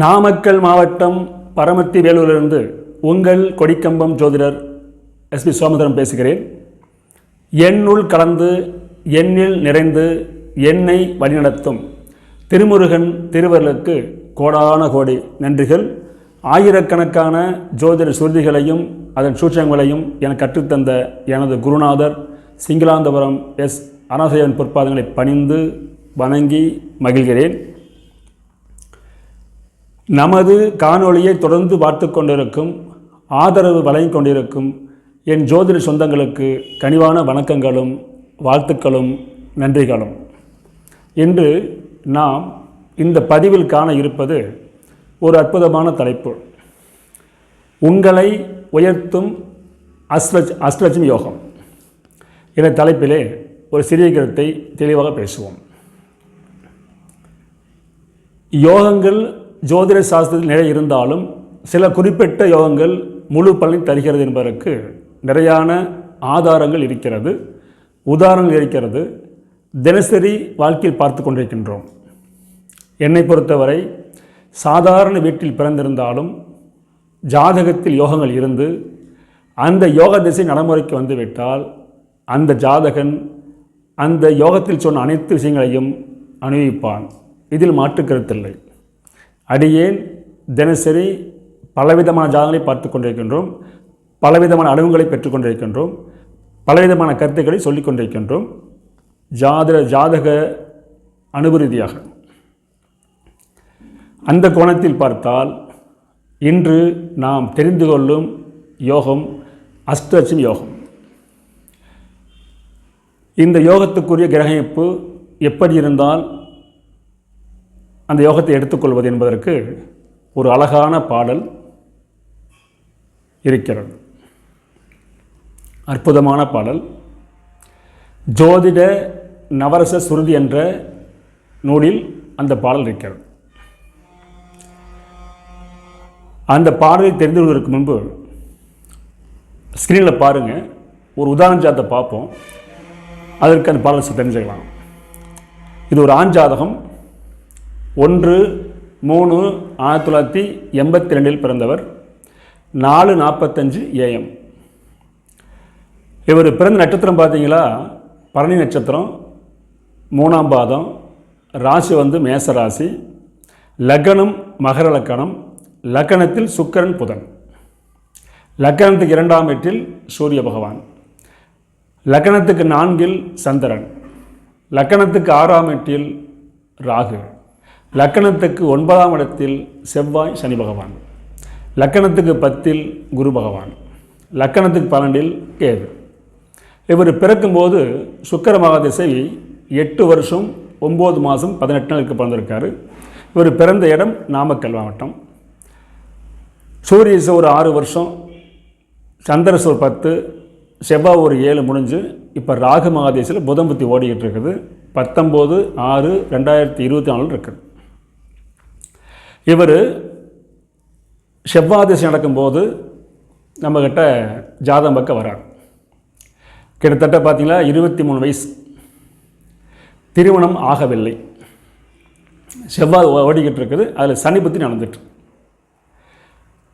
நாமக்கல் மாவட்டம் பரமத்தி வேலூரிலிருந்து உங்கள் கொடிக்கம்பம் ஜோதிடர் எஸ்பி சோமதரம் பேசுகிறேன். என்னுள் கலந்து எண்ணில் நிறைந்து என்னை வழிநடத்தும் திருமுருகன் திருவருளுக்கு கோடான கோடி நன்றிகள். ஆயிரக்கணக்கான ஜோதிட சுருதிகளையும் அதன் சூட்சங்களையும் எனக்கு கற்றுத்தந்த எனது குருநாதர் சிங்களாந்தபுரம் எஸ் அனாசையன் பொற்பாதங்களை பணிந்து வணங்கி மகிழ்கிறேன். நமது காணொளியை தொடர்ந்து பார்த்து கொண்டிருக்கும் ஆதரவு வழங்கிக் கொண்டிருக்கும் என் ஜோதிட சொந்தங்களுக்கு கனிவான வணக்கங்களும் வாழ்த்துக்களும் நன்றிகளும். இன்று நாம் இந்த பதிவில் காண இருப்பது ஒரு அற்புதமான தலைப்பு. உங்களை உயர்த்தும் அஸ்லஜ் அஸ்வஜம் யோகம். என்ற தலைப்பிலே ஒரு சிறிய கருத்தை தெளிவாக பேசுவோம். யோகங்கள் ஜோதிட சாஸ்திரத்தில் நிறைய இருந்தாலும் சில குறிப்பிட்ட யோகங்கள் முழு பலன் தருகிறது என்பதற்கு நிறையான ஆதாரங்கள் இருக்கிறது உதாரணங்கள் இருக்கிறது. தினசரி வாழ்க்கையில் பார்த்து கொண்டிருக்கின்றோம். என்னை பொறுத்தவரை சாதாரண வீட்டில் பிறந்திருந்தாலும் ஜாதகத்தில் யோகங்கள் இருந்து அந்த யோக திசை நடைமுறைக்கு வந்துவிட்டால் அந்த ஜாதகன் அந்த யோகத்தில் சொன்ன அனைத்து விஷயங்களையும் அனுபவிப்பான். இதில் மாற்று கருத்தில்லை அடியேன் தினசரி பலவிதமான ஜாதங்களை பார்த்து கொண்டிருக்கின்றோம். பலவிதமான அனுபவங்களை பெற்றுக்கொண்டிருக்கின்றோம் பலவிதமான கருத்துக்களை சொல்லிக் கொண்டிருக்கின்றோம். ஜாதக ஜாதக அனுபரீதியாக அந்த கோணத்தில் பார்த்தால் இன்று நாம் தெரிந்து கொள்ளும் யோகம் அஷ்டலட்சுமி யோகம். இந்த யோகத்துக்குரிய கிரகமைப்பு எப்படி இருந்தால் அந்த யோகத்தை எடுத்துக்கொள்வது என்பதற்கு ஒரு அழகான பாடல் இருக்கிறது. அற்புதமான பாடல். ஜோதிட நவரச சுருதி என்ற நூலில் அந்த பாடல் இருக்கிறது. அந்த பாடலை தெரிந்து கொள்வதற்கு முன்பு ஸ்க்ரீனில் பாருங்கள் ஒரு உதாரண ஜாதத்தை பார்ப்போம். அதற்கு அந்த பாடல் தெரிஞ்சுக்கலாம். இது ஒரு ஆண் ஜாதகம். ஒன்று மூணு ஆயிரத்தி தொள்ளாயிரத்தி எண்பத்தி ரெண்டில் பிறந்தவர். நாலு நாற்பத்தஞ்சு ஏஎம் இவர் பிறந்த நட்சத்திரம் பார்த்தீங்களா? பரணி நட்சத்திரம் மூணாம் பாதம் ராசி வந்து மேச ராசி லக்னம் மகர லக்கணம் லக்கணத்தில் சுக்கரன் புதன். லக்கணத்துக்கு இரண்டாம் எட்டில் சூரிய பகவான். லக்கணத்துக்கு நான்கில் சந்திரன். லக்கணத்துக்கு ஆறாம் எட்டில் ராகு. லக்கணத்துக்கு ஒன்பதாம் இடத்தில் செவ்வாய் சனி பகவான். லக்கணத்துக்கு பத்தில் குரு பகவான். லக்கணத்துக்கு பன்னெண்டில் கேது. இவர் பிறக்கும்போது சுக்கர மகாதிசை எட்டு வருஷம் ஒம்பது மாதம் பதினெட்டு நாளுக்கு பிறந்திருக்காரு. இவர் பிறந்த இடம் நாமக்கல் மாவட்டம். சூரிய ஒரு ஆறு வருஷம் சந்திரசு ஒரு பத்து செவ்வாய் ஒரு ஏழு முடிஞ்சு இப்போ ராகு மகாதேசில் புதம்புத்தி ஓடிக்கிட்டு இருக்குது. பத்தொம்போது ஆறு ரெண்டாயிரத்தி இருபத்தி நாலு இருக்குது. இவர் செவ்வாதிசை நடக்கும்போது நம்மக்கிட்ட ஜாதகம் பக்கம் வரார். கிட்டத்தட்ட பார்த்தீங்களா இருபத்தி மூணு வயசு. திருமணம் ஆகவில்லை. செவ்வாய் ஓடிக்கிட்டு இருக்குது. அதில் சனி புத்தி நடந்துட்டு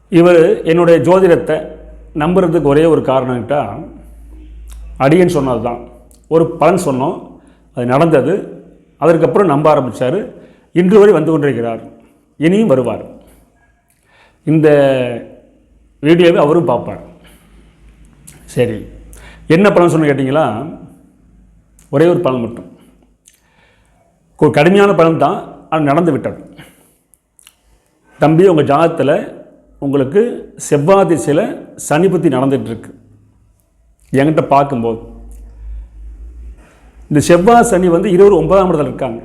இவர் என்னுடைய ஜோதிடத்தை நம்புறதுக்கு ஒரே ஒரு காரணம்ட்டா அடியன் சொன்னது தான். ஒரு பலன் சொன்னோம். அது நடந்தது. அதற்கப்புறம் நம்ப ஆரம்பித்தார் இன்று வரை வந்து கொண்டிருக்கிறார். இனியும் வருவார். இந்த வீடியோவை அவரும் பார்ப்பார். சரி என்ன பலன் சொன்னு கேட்டிங்களா? ஒரே ஒரு பலன் மட்டும். ஒரு கடுமையான பலன் தான் அது நடந்து விட்டது. தம்பி உங்கள் ஜாதத்தில் உங்களுக்கு செவ்வாய் திசையில் சனிபத்தி நடந்துகிட்ருக்கு என்கிட்ட பார்க்கும்போது இந்த செவ்வாய் சனி வந்து இருபது ஒன்பதாம் இடத்துல இருக்காங்க.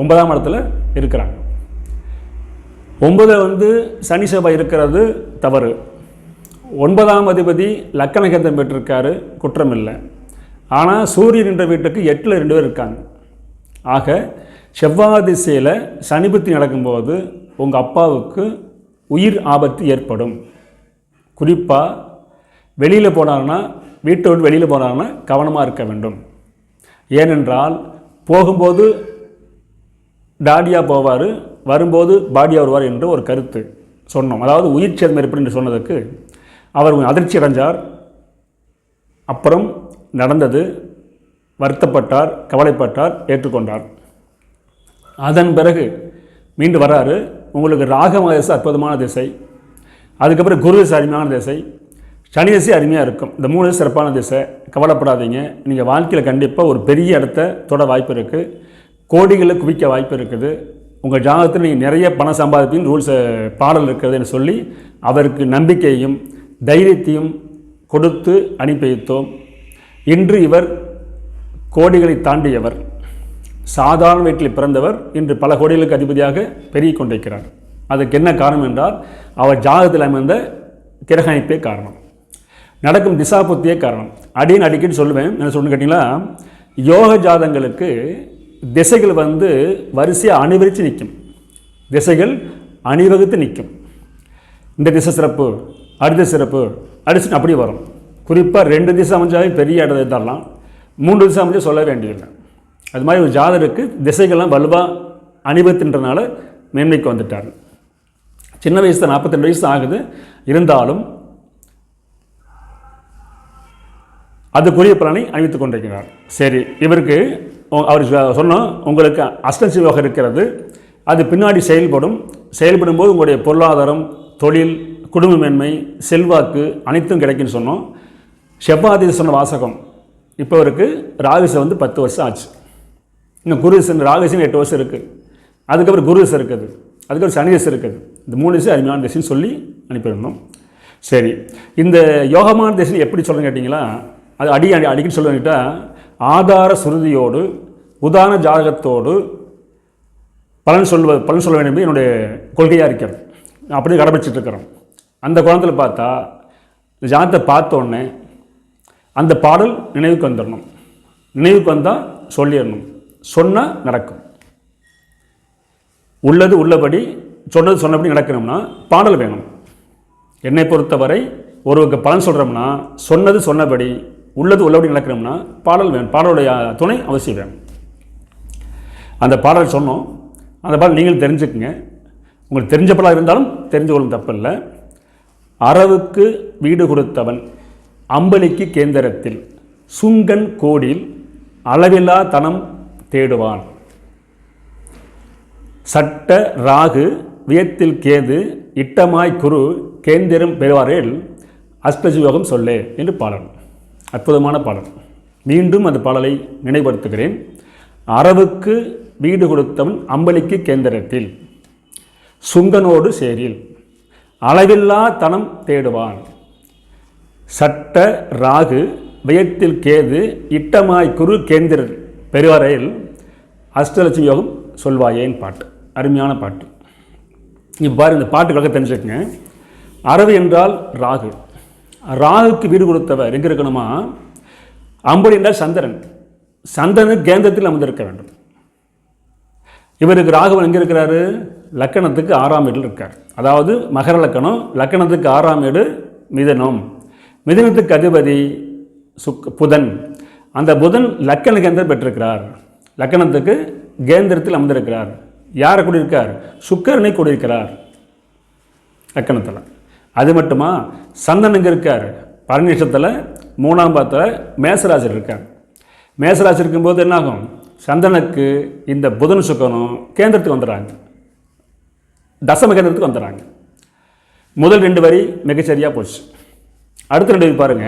ஒன்பதாம் இடத்துல இருக்கிறாங்க. ஒன்பதில் வந்து சனி செவ்வாய் இருக்கிறது தவறு. ஒன்பதாம் அதிபதி லக்கணகந்தம் பெற்றிருக்காரு குற்றம் இல்லை ஆனால் சூரியன் என்ற வீட்டுக்கு எட்டில் ரெண்டு பேர் இருக்காங்க. ஆக செவ்வாய் திசையில் சனிபத்தி நடக்கும்போது உங்கள் அப்பாவுக்கு உயிர் ஆபத்து ஏற்படும். குறிப்பாக வெளியில் போனாங்கன்னா வீட்டை விட்டு வெளியில் போனாங்கன்னா கவனமாக இருக்க வேண்டும். ஏனென்றால் போகும்போது டாடியாக போவார் வரும்போது பாடியாக வருவார் என்று ஒரு கருத்து சொன்னோம். அதாவது உயிர் சேதம் ஏற்படும் என்று சொன்னதற்கு அவர் கொஞ்சம் அதிர்ச்சி அடைஞ்சார். அப்புறம் நடந்தது வருத்தப்பட்டார் கவலைப்பட்டார் ஏற்றுக்கொண்டார். அதன் பிறகு மீண்டும் வராரு. உங்களுக்கு ராகம திசை அற்புதமான திசை. அதுக்கப்புறம் குரு திசை அருமையான திசை. சனி திசை அருமையாக இருக்கும். இந்த மூணு சிறப்பான திசை. கவலைப்படாதீங்க. நீங்கள் வாழ்க்கையில் கண்டிப்பாக ஒரு பெரிய இடத்த தொட வாய்ப்பு இருக்குது கோடிகளை குவிக்க வாய்ப்பு இருக்குது. உங்கள் ஜாதகத்தில் நீங்கள் நிறைய பணம் சம்பாதிப்பின் ரூல்ஸ் பாடல் இருக்கிறதுன்னு சொல்லி அவருக்கு நம்பிக்கையும் தைரியத்தையும் கொடுத்து அனுப்பி வைத்தோம் இன்று இவர் கோடிகளை தாண்டியவர். சாதாரண வீட்டில் பிறந்தவர். இன்று பல கோடிகளுக்கு அதிபதியாக பெருகி கொண்டிருக்கிறார். அதுக்கு என்ன காரணம் என்றால் அவர் ஜாதகத்தில் அமைந்த கிரக அமைப்பே காரணம். நடக்கும் திசாபுத்தியே காரணம். அடின்னு அடிக்கடி சொல்லுவேன். என்ன சொல்லணும் கேட்டிங்களா? யோக ஜாதங்களுக்கு திசைகள் வந்து வரிசையாக அணிவரித்து நிற்கும் திசைகள் அணிவகுத்து நிற்கும் இந்த திசை சிறப்பு அடுத்த சிறப்பு அடிச்சு அப்படி வரும். குறிப்பாக ரெண்டு திசை அமைஞ்சாவே பெரிய இடத்தை தரலாம். மூன்று திசை அமைஞ்சா சொல்ல வேண்டியதில்லை. அது மாதிரி ஒரு ஜாதருக்கு திசைகள்லாம் வலுவாக அணிவகுத்துன்றனால மேன்மைக்கு வந்துட்டார். சின்ன வயசு தான் நாற்பத்தெண்டு வயசு ஆகுது. இருந்தாலும் அதுக்குரிய பலனை அணிவித்துக் கொண்டிருக்கிறார். சரி இவருக்கு அவர் சொ- சொன்னோம் உங்களுக்கு அஷ்டசி இருக்கிறது. அது பின்னாடி செயல்படும். செயல்படும் போது உங்களுடைய பொருளாதாரம் தொழில் குடும்ப மேன்மை செல்வாக்கு அனைத்தும் கிடைக்குன்னு சொன்னோம். செவ்வாதி சொன்ன வாசகம் இப்போ அவருக்கு ராகுசை வந்து பத்து வருஷம் ஆச்சு. இன்னும் குருசன் ராகுசன் எட்டு வருஷம் இருக்குது அதுக்கப்புறம் குருசு இருக்குது. அதுக்கப்புறம் சனி இருக்குது. இந்த மூணு திசை அருமையான திசைன்னு சொல்லி அனுப்பியிருந்தோம். சரி. இந்த யோகமான திசை எப்படி சொல்கிறேன்னு கேட்டிங்களா? அது அடி அடி அடிக்கடி சொல்லிட்டால் ஆதார சுருதியோடு உதாரண ஜாதகத்தோடு பலன் சொல்வது பலன் சொல்ல வேண்டும் என்னுடைய கொள்கையாக இருக்கிறது. நான் அப்படியே கடைபிடிச்சிட்டு இருக்கிறோம். அந்த குளத்தில் பார்த்தா ஜாதத்தை ஜாதகத்தை அந்த பாடல் நினைவுக்கு வந்துடணும். நினைவுக்கு வந்தால் சொல்லிடணும். சொன்னால் நடக்கும். உள்ளது உள்ளபடி சொன்னது சொன்னபடி நடக்கணும்னா பாடல் வேணும். என்னை பொறுத்தவரை ஒருவருக்கு பலன் சொல்கிறோம்னா சொன்னது சொன்னபடி உள்ளது உள்ளபடி நடக்கணும்னா பாடல் வேணும். பாடலுடைய துணை அவசியம் வேணும். அந்த பாடல் சொன்னோம். அந்த பாடல் நீங்கள் தெரிஞ்சுக்குங்க. உங்களுக்கு தெரிஞ்ச பாடலாக இருந்தாலும் தெரிஞ்சு கொள்ளும் தப்பில்லை. அறவுக்கு வீடு கொடுத்தவன் அம்பலிக்கு கேந்திரத்தில் சுங்கன் கோடில் அளவில்லா தனம் தேடுவான். சட்ட ராகு வியத்தில் கேது இட்டமாய் குரு கேந்திரம் பெறுவாரேல் அஷ்டஜீவகம் சொல்லே என்று பாடல் அற்புதமான பாடல். மீண்டும் அந்த பாடலை நினைவுபடுத்துகிறேன். அறவுக்கு வீடு கொடுத்தவன் அம்பலிக்கு கேந்திரத்தில். சுங்கனோடு சேரில். அளவில்லா தனம் தேடுவான். சட்ட ராகு வியத்தில் கேது இட்டமாய் குரு கேந்திரர் பெருவரையில் அஷ்டலட்சுமி யோகம் சொல்வாயேன் பாட்டு. அருமையான பாட்டு. இப்போ பாரு இந்த பாட்டு கலக்க தெரிஞ்சுக்கங்க. அரவு என்றால் ராகு. ராகுக்கு வீடு கொடுத்தவர் எங்கே இருக்கணுமா? அம்புடி என்றால் சந்திரன். சந்திரனுக்கு கேந்திரத்தில் அமர்ந்திருக்க வேண்டும். இவருக்கு ராகவன் எங்கே இருக்கிறாரு? லக்கணத்துக்கு ஆறாம் வீட்டில் இருக்கார். அதாவது மகர லக்கணம் லக்கணத்துக்கு ஆறாம் வீடு மிதனம். மிதனத்துக்கு அதிபதி சுக் புதன். அந்த புதன் லக்கண கேந்திரம் பெற்றிருக்கிறார். லக்கணத்துக்கு கேந்திரத்தில் அமர்ந்திருக்கிறார். யாரை கூடியிருக்கார்? சுக்கரனை கூடியிருக்கிறார். லக்கணத்தில். அது மட்டுமா? சந்தன் இங்கே இருக்கார்? பரணி மூணாம் பாதத்தில் மேசராஜர் இருக்கார். மேசராசி இருக்கும்போது என்னாகும்? சந்தனுக்கு இந்த புதன் சுக்கனும் கேந்திரத்துக்கு வந்துடுறாங்க. தசம கேந்திரத்துக்கு வந்துடுறாங்க. முதல் ரெண்டு வரி மிகச்சரியாக போச்சு. அடுத்த ரெண்டு வரி பாருங்க.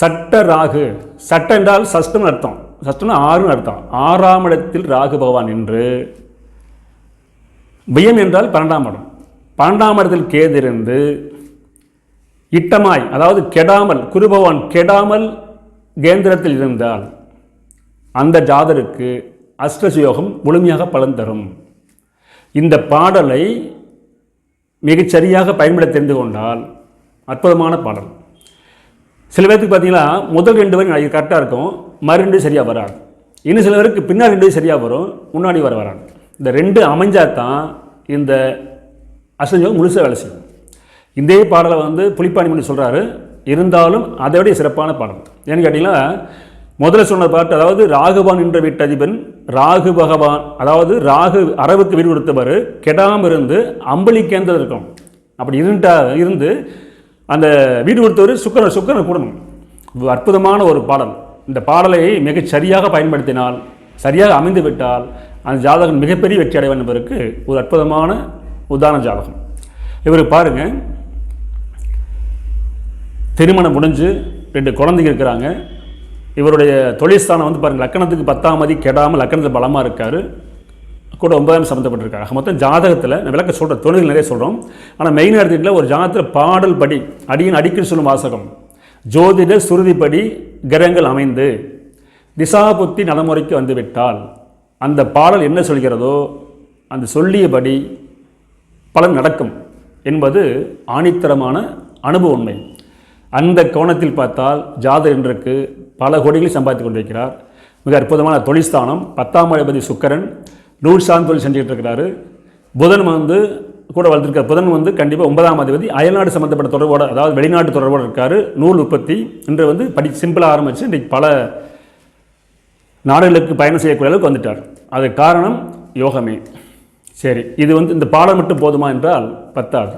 சட்ட ராகு. சட்ட என்றால் சஷ்டம்னு அர்த்தம். சஷ்டம்னா ஆறுன்னு அர்த்தம். ஆறாம் இடத்தில் ராகு பகவான் என்று வியம் என்றால் பன்னெண்டாம் இடம். பன்னெண்டாம் இடத்தில் கேது இருந்து இட்டமாய் அதாவது கெடாமல் குருபவான் கெடாமல் கேந்திரத்தில் இருந்தால் அந்த ஜாதருக்கு அஷ்டசுயோகம் முழுமையாக பலன் தரும். இந்த பாடலை மிகச்சரியாக பயன்பட தெரிந்து கொண்டால் அற்புதமான பாடல். சில பேர்த்துக்கு பார்த்தீங்கன்னா முதல் ரெண்டு வரி கரெக்டாக இருக்கும். மறு ரெண்டு சரியாக வராது. இன்னும் சில பேருக்கு பின்னாடி ரெண்டு சரியாக வரும். முன்னாடி வர வராது. இந்த ரெண்டு அமைஞ்சால் தான் இந்த அசஞ்சம் முழுசாக வேலை செய்யும். இதே பாடலை வந்து புலிப்பாணி சொல்கிறாரு இருந்தாலும் அதை விட சிறப்பான பாடல். ஏன்னு கேட்டிங்கன்னா முதல்ல சொன்ன பாட்டு அதாவது ராகுவான் என்ற வீட்டதிபன் ராகு பகவான் அதாவது ராகு அரவுக்கு வீடு கொடுத்தவர் கெடாமல் இருந்து அம்பளிக்கேந்தது இருக்கும். அப்படி இருண்டா இருந்து அந்த வீடு கொடுத்தவர் சுக்கரன் சுக்கரன் கூடணும். அற்புதமான ஒரு பாடல். இந்த பாடலை மிகச் சரியாக பயன்படுத்தினால் சரியாக அமைந்து விட்டால் அந்த ஜாதகம் மிகப்பெரிய வெற்றி அடைவன் என்பதற்கு ஒரு அற்புதமான உதாரண ஜாதகம். இவர் பாருங்க திருமணம் முடிஞ்சு ரெண்டு குழந்தைங்க இருக்கிறாங்க. இவருடைய தொழில்ஸ்தானம் வந்து பாருங்கள் லக்கணத்துக்கு பத்தாம் மதி கெடாமல் லக்கணத்தில் பலமாக இருக்கார். கூட ஒன்பதாம் சம்மந்தப்பட்டிருக்காங்க மொத்தம் ஜாதகத்தில் நான் விளக்க சொல்கிற தொழில் நிறைய சொல்கிறோம் ஆனால் மெயின் எடுத்துக்கிட்டில் ஒரு ஜாதகத்தில் பாடல் படி அடியின் அடிக்கடி சொல்லும் வாசகம். ஜோதிட சுருதிப்படி கிரகங்கள் அமைந்து திசாபுத்தி நடைமுறைக்கு வந்துவிட்டால் அந்த பாடல் என்ன சொல்கிறதோ அந்த சொல்லியபடி பலன் நடக்கும் என்பது ஆணித்தரமான அனுபவ உண்மை. அந்த கோணத்தில் பார்த்தால் ஜாதர் இன்றைக்கு பல கோடிகளை சம்பாதித்து கொண்டிருக்கிறார். மிக அற்புதமான தொழில்ஸ்தானம் பத்தாம் அதிபதி சுக்கரன் நூல் சார்ந்த தொழில் செஞ்சுக்கிட்டு இருக்கிறாரு. புதன் வந்து கூட வளர்த்துருக்கார் புதன் வந்து கண்டிப்பாக ஒன்பதாம் அதிபதி அயல்நாடு சம்மந்தப்பட்ட தொடர்போட அதாவது வெளிநாட்டு தொடர்போடு இருக்கார். நூல் உற்பத்தி இன்று வந்து படி சிம்பிளாக ஆரம்பித்து இன்றைக்கு பல நாடுகளுக்கு பயணம் செய்யக்கூடிய அளவுக்கு வந்துட்டார். அதுக்கு காரணம் யோகமே. சரி இது வந்து இந்த பாடம் மட்டும் போதுமா என்றால் பத்தாது.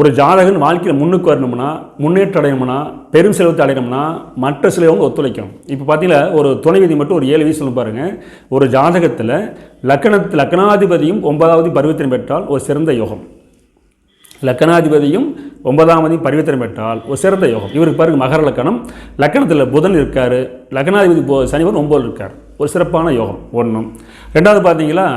ஒரு ஜாதகன் வாழ்க்கையில் முன்னுக்கு வரணும்னா முன்னேற்றம் அடையணும்னா பெரும் செல்வத்தை அடையணும்னா மற்ற சிலவங்க ஒத்துழைக்கணும். இப்போ பார்த்தீங்கன்னா ஒரு துணை விதி மட்டும் ஒரு ஏழு வயசு பாருங்கள் ஒரு ஜாதகத்தில் லக்கணத்து லக்கணாதிபதியும் ஒன்பதாவது பருவத்தினம் பெற்றால் ஒரு சிறந்த யோகம். லக்கணாதிபதியும் ஒன்பதாம் பரிவர்த்தனை பெற்றால் ஒரு சிறந்த யோகம். இவருக்கு பாருங்கள் மகர லக்கணம். லக்கணத்தில் புதன் இருக்கார். லக்கணாதிபதி போ சனிவன் ஒம்பது இருக்கார். ஒரு சிறப்பான யோகம் ஒன்றும் ரெண்டாவது பார்த்தீங்கன்னா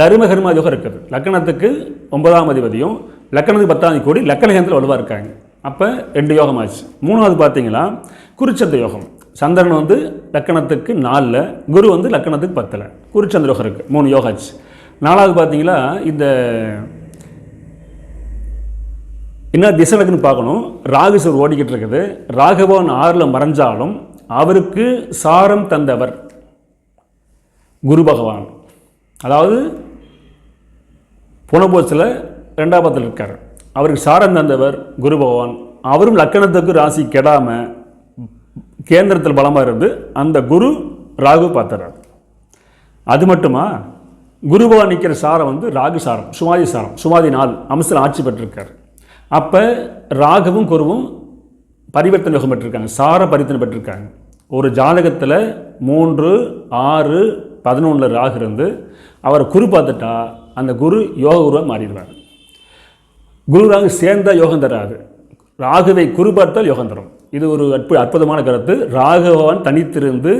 தரும யோகம் இருக்குது. லக்கணத்துக்கு ஒன்பதாம் அதிபதியும் லக்கணத்துக்கு பத்தாம் கோடி லக்கணகேந்தில் வலுவாக இருக்காங்க. அப்போ ரெண்டு யோகம் ஆச்சு மூணாவது பார்த்தீங்கன்னா குருச்சந்த யோகம். சந்திரன் வந்து லக்கணத்துக்கு நாலில் குரு வந்து லக்கணத்துக்கு பத்தில். குருச்சந்திர யோகம் இருக்குது மூணு யோகம் ஆச்சு நாலாவது பார்த்தீங்கன்னா இந்த என்ன திசைலக்குன்னு பார்க்கணும். ராகுசர் ஓடிக்கிட்டு இருக்குது. ராகவன் ஆறில் மறைஞ்சாலும் அவருக்கு சாரம் தந்தவர் குரு பகவான். அதாவது புனபோச்சில் ரெண்டாம் பத்தில் இருக்கார். அவருக்கு சாரம் தந்தவர் குரு பகவான். அவரும் லக்கணத்துக்கு ராசி கெடாமல் கேந்திரத்தில் பலமாக இருந்து அந்த குரு ராகு பார்த்துறார். அது மட்டுமா? குரு பகவான் நிற்கிற சாரம் வந்து ராகு சாரம் சுமாதி சாரம் சுமாதி நாள் அம்சத்தில் ஆட்சி பெற்றிருக்கார். அப்போ ராகுவும் குருவும் பரிவர்த்தனை யோகம் பெற்றிருக்காங்க சார பரிவர்த்தனை பெற்றிருக்காங்க. ஒரு ஜாதகத்தில் மூன்று ஆறு பதினொன்றில் ராகு இருந்து அவர் குரு பார்த்துட்டா அந்த குரு யோக குருவாக மாறிடுவார். குரு ராகு சேர்ந்தா யோகம் தராது ராகுவை குரு பார்த்தால் யோகம் தரும் இது ஒரு அற்பு அற்புதமான கருத்து. ராகவன் தனித்திருந்து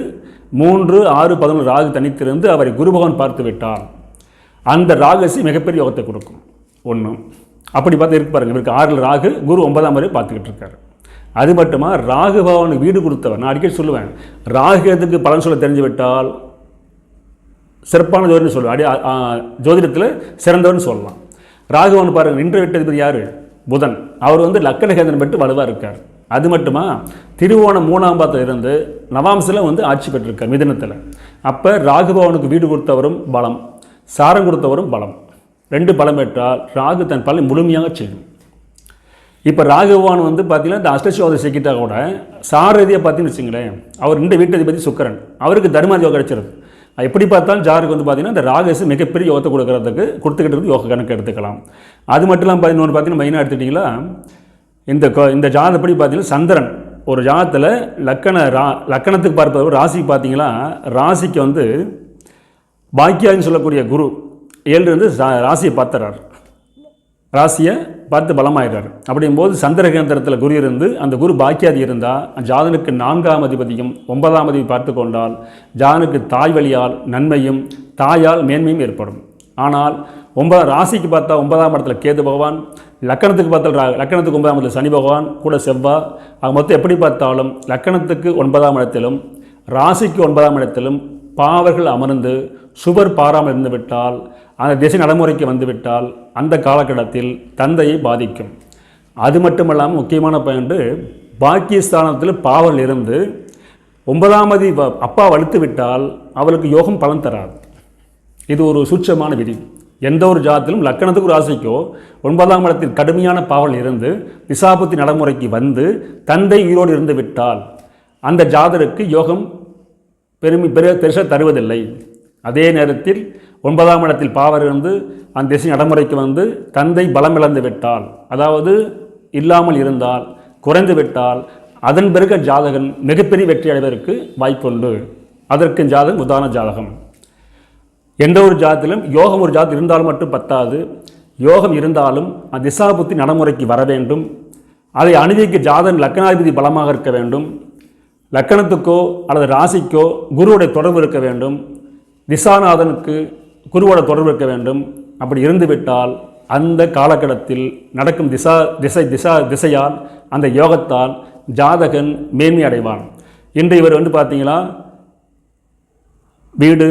மூன்று ஆறு பதினொன்று ராகு தனித்திருந்து அவரை குரு பகவான் பார்த்து விட்டார். அந்த ராகசி மிகப்பெரிய யோகத்தை கொடுக்கும். ஒன்று அப்படி பார்த்து இருக்கு பாருங்க. இவருக்கு ஆறில் ராகு குரு ஒன்பதாம் வரை பார்த்துக்கிட்டு இருக்காரு. அது மட்டுமா ராகு பகவானுக்கு வீடு கொடுத்தவர். நான் அடிக்கடி சொல்லுவேன். ராகு பலன் சொல்ல தெரிஞ்சு விட்டால் சிறப்பான ஜோதிடம் சொல்லுவேன். அடி ஜோதிடத்தில் சிறந்தவர்னு சொல்லலாம். ராகுவன் பாருங்க நின்று விட்டதிபதி யார்? புதன். அவர் வந்து லக்கணகேந்திரன் பெற்று வலுவாக இருக்கார். அது மட்டுமா? திருவோணம் மூணாம் பாத்தில் இருந்து நவாம்சில் வந்து ஆட்சி பெற்றிருக்கார் மிதனத்தில். அப்போ ராகுபவனுக்கு வீடு கொடுத்தவரும் பலம் சாரம் கொடுத்தவரும் பலம். ரெண்டு பலம் பெற்றால் ராகு தன் பலம் முழுமையாக செய்யும். இப்போ ராகுபவன் வந்து பார்த்தீங்கன்னா இந்த அஷ்டசோதை சிக்கிட்டா கூட சாரதியை பார்த்தீங்கன்னு வச்சுங்களேன் அவர் இந்த வீட்டதிபதி சுக்கரன். அவருக்கு தர்ம யோகம் கிடைச்சிருது. எப்படி பார்த்தாலும் ஜாருக்கு வந்து பார்த்தீங்கன்னா இந்த ராகசு மிகப்பெரிய யோகத்தை கொடுக்கறதுக்கு கொடுத்துக்கிட்டு இருக்கு யோக கணக்கு எடுத்துக்கலாம். அது மட்டும் இல்லாமல் இன்னொன்று பார்த்தீங்கன்னா மெயினாக எடுத்துட்டிங்களா இந்த இந்த ஜாதப்படி பார்த்தீங்கன்னா சந்திரன். ஒரு ஜாதத்தில் லக்கண ரா லக்கணத்துக்கு பார்ப்பது ராசிக்கு பார்த்தீங்கன்னா ராசிக்கு வந்து பாக்கியான்னு சொல்லக்கூடிய குரு ஏழு சா- ராசியை பார்த்துறார். ராசியை பார்த்து பலமாயிடுறார். அப்படிங்கும்போது சந்திரகேந்திரத்தில் குரு இருந்து அந்த குரு பாக்கியாதி இருந்தால் ஜாதனுக்கு நான்காம் அதிபதியும் ஒன்பதாம் அதிபதி பார்த்து கொண்டால் ஜாதனுக்கு தாய் வழியால் நன்மையும் தாயால் மேன்மையும் ஏற்படும். ஆனால் ஒன்பதாம் ராசிக்கு பார்த்தா ஒன்பதாம் இடத்துல கேது பகவான் லக்கணத்துக்கு பார்த்தால் ரா- லக்கணத்துக்கு ஒன்பதாம் இடத்துல சனி பகவான் கூட செவ்வாய் அது மொத்தம் எப்படி பார்த்தாலும் லக்கணத்துக்கு ஒன்பதாம் இடத்திலும் ராசிக்கு ஒன்பதாம் இடத்திலும் பாவர்கள் அமர்ந்து சுவர் பாராமல் இருந்துவிட்டால் அந்த திசை நடைமுறைக்கு வந்துவிட்டால் அந்த காலகட்டத்தில் தந்தையை பாதிக்கும். அது மட்டுமல்லாமல் முக்கியமான பயன்று பாக்கியஸ்தானத்தில் பாவல் இருந்து ஒன்பதாமதி அப்பா வலுத்து விட்டால் அவளுக்கு யோகம் பலன் தராது. இது ஒரு சூட்சமான விதி. எந்த ஒரு ஜாதத்திலும் லக்கணத்துக்கு ராசிக்கோ ஒன்பதாம் இடத்தில் கடுமையான பாவல் இருந்து திசாபுத்தி நடைமுறைக்கு வந்து தந்தை உயிரோடு இருந்து விட்டால் அந்த ஜாதருக்கு யோகம் பெருமை பெரு பெருசாக தருவதில்லை. அதே நேரத்தில் ஒன்பதாம் இடத்தில் பாவர் இருந்து அந்த திசை நடைமுறைக்கு வந்து தந்தை பலமிழந்து விட்டால் அதாவது இல்லாமல் இருந்தால் குறைந்து விட்டால் அதன் பிறகு ஜாதகன் மிகப்பெரிய வெற்றி அடைவதற்கு வாய்ப்புண்டு. அதற்கு ஜாதகம் உதாரண ஜாதகம். எந்த ஒரு ஜாதத்திலும் யோகம் ஒரு ஜாதம் இருந்தாலும் மட்டும் பத்தாது. யோகம் இருந்தாலும் அந்த திசாபுத்தி நடைமுறைக்கு வர வேண்டும். அதை அணுவிக்க ஜாதன் லக்கணாதிபதி பலமாக இருக்க வேண்டும். லக்கணத்துக்கோ அல்லது ராசிக்கோ குருவுடைய தொடர்பு இருக்க வேண்டும். திசாநாதனுக்கு குருவோட தொடர்பு இருக்க வேண்டும். அப்படி இருந்துவிட்டால் அந்த காலகட்டத்தில் நடக்கும் திசா திசை திசா திசையால் அந்த யோகத்தால் ஜாதகன் மேன்மை அடைவான். இன்று இவர் வந்து பார்த்தீங்களா? வீடு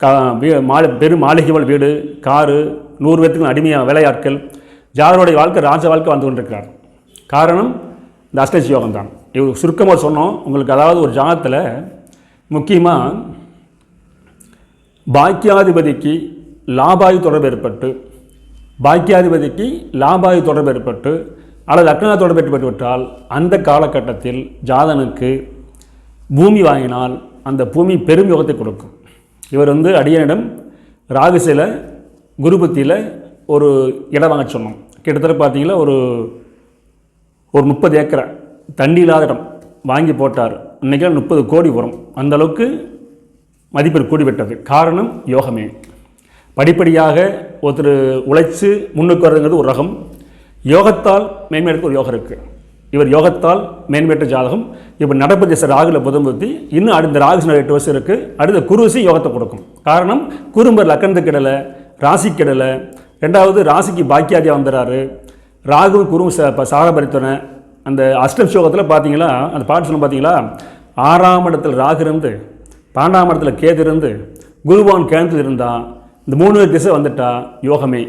கா வீ மாளி பெரும் மாளிகைகள் வீடு காரு நூறு பேர்த்துக்கும் அடிமையாக வேலையாட்கள். ஜாதகருடைய வாழ்க்கை ராஜ வாழ்க்கை வந்து கொண்டிருக்கிறார். காரணம் இந்த அஷ்டசி யோகம் தான் இவர் சுருக்கமாக சொன்னோம் உங்களுக்கு அதாவது ஒரு ஜாதத்தில் முக்கியமாக பாக்கியாதிபதிக்கு லாபாயு தொடர்பு ஏற்பட்டு பாக்கியாதிபதிக்கு லாபாயு தொடர்பு ஏற்பட்டு அல்லது லக்னா தொடர்பு ஏற்பட்டுவிட்டால் அந்த காலகட்டத்தில் ஜாதனுக்கு பூமி வாங்கினால் அந்த பூமி பெரும் யோகத்தை கொடுக்கும். இவர் வந்து அடியனிடம் ராகுசில குருபத்தியில் ஒரு இடம் வாங்க சொன்னோம். கிட்டத்தட்ட பார்த்தீங்கன்னா ஒரு ஒரு முப்பது ஏக்கரை தண்ணி இல்லாத இடம் வாங்கி போட்டார். இன்றைக்கெல்லாம் முப்பது கோடி வரும். அந்தளவுக்கு மதிப்பில் கூடிவிட்டது. காரணம் யோகமே. படிப்படியாக ஒருத்தர் உழைச்சு முன்னுக்கு வர்றதுங்கிறது ஒரு ரகம். யோகத்தால் மேன்மையெடுக்க ஒரு யோகம் இருக்குது இவர் யோகத்தால் மேன்மேற்ற ஜாதகம். இப்போ நடப்பு திசை ராகுல புதம் புத்தி இன்னும் அடுத்த ராகு எட்டு வருஷம் இருக்குது அடுத்த குருசி யோகத்தை கொடுக்கும். காரணம் குறும்பர் லக்கணத்துக்கு கிடலை ராசி கிடலை. ரெண்டாவது ராசிக்கு பாக்கியாதியாக வந்துடுறாரு ராகு குரு சாரபரித்தனை அந்த அஷ்டம் சோகத்தில் பார்த்தீங்களா அந்த பாட்டு சொன்ன பார்த்தீங்களா ஆறாம் இடத்தில் ராகு இருந்து பன்னெண்டாம் இடத்துல கேது இருந்து குருவான் கேந்தில் இருந்தால் இந்த மூணு திசை வந்துட்டா யோகமே.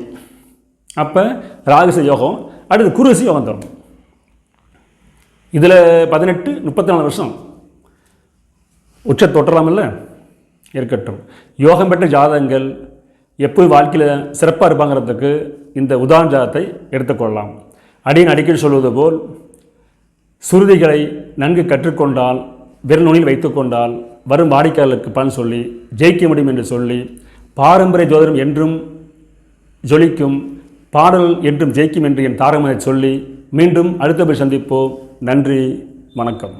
அப்போ ராகுச யோகம் அடுத்து குருசி யோகம் தரும் இதில் பதினெட்டு முப்பத்தி நாலு வருஷம் உச்ச தொட்டலாமில்ல இருக்கட்டும். யோகம் பெற்ற ஜாதகங்கள் எப்போ வாழ்க்கையில் சிறப்பாக இருப்பாங்கிறதுக்கு இந்த உதாரண ஜாதத்தை எடுத்துக்கொள்ளலாம். அடியின் அடிக்கடி சொல்வது போல் சுருதிகளை நன்கு கற்றுக்கொண்டால் விரல் நுனியில் வைத்துக்கொண்டால் வரும் வாடிக்கையாளருக்கு பலன் சொல்லி ஜெயிக்க முடியும் என்று சொல்லி பாரம்பரிய ஜோதிடம் என்றும் ஜொலிக்கும் பாடல் என்றும் ஜெயிக்கும் என்று என் தாரமனை சொல்லி மீண்டும் அடுத்த போய் சந்திப்போம். நன்றி வணக்கம்.